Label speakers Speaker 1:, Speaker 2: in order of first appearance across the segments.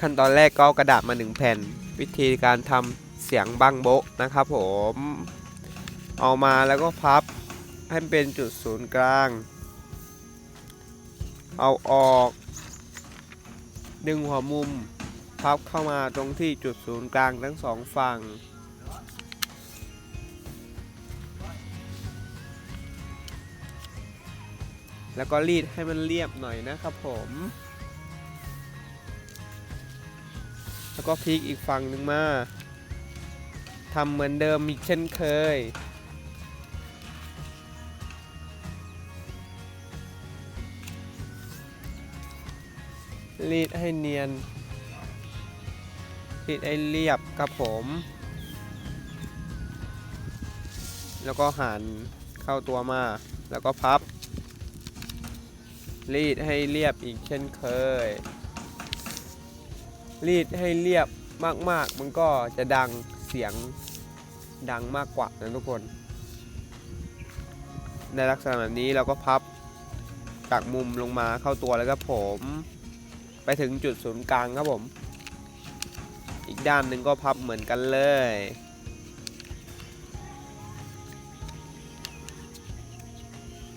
Speaker 1: ขั้นตอนแรกก็กระดาษมาหนึ่งแผ่น วิธีการทำเสียงบังโบะนะครับผม เอามาแล้วก็พับให้มันเป็นจุดศูนย์กลาง เอาออก ดึงหัวมุม พับเข้ามาตรงที่จุดศูนย์กลางทั้งสองฝั่งแล้วก็รีดให้มันเรียบหน่อยนะครับผม ก็พลิกอีกฝั่งหนึ่งมาทำเหมือนเดิมอีกเช่นเคย รีดให้เนียน รีดให้เรียบครับผม แล้วก็หันเข้าตัวมา แล้วก็พับ รีดให้เรียบอีกเช่นเคย รีดให้เรียบมากๆ มันก็จะดังเสียงดังมากกว่านะทุกคน ในลักษณะแบบนี้เราก็พับจากมุมลงมาเข้าตัวแล้วก็ผม ไปถึงจุดศูนย์กลางครับผม อีกด้านหนึ่งก็พับเหมือนกันเลย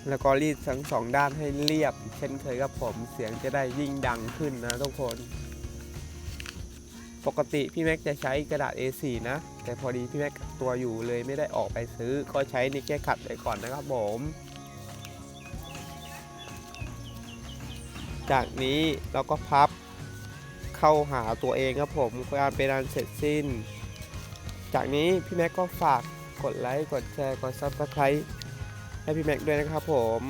Speaker 1: แล้วก็รีดทั้งสองด้านให้เรียบ เช่นเคยครับผมเสียงจะได้ยิ่งดังขึ้นนะทุกคน ปกติพี่แม็กจะใช้กระดาษ A4 นะ แต่พอดีพี่แม็กตัวอยู่เลยไม่ได้ออกไปซื้อ ก็ใช้นี่แค่ขัดไปก่อนนะครับผม จากนี้เราก็พับเข้าหาตัวเองครับผมการเป็นอันเสร็จสิ้น จากนี้พี่แม็กก็ฝากกดไลค์ กดแชร์ กด Subscribe ให้พี่แม็กด้วยนะครับผม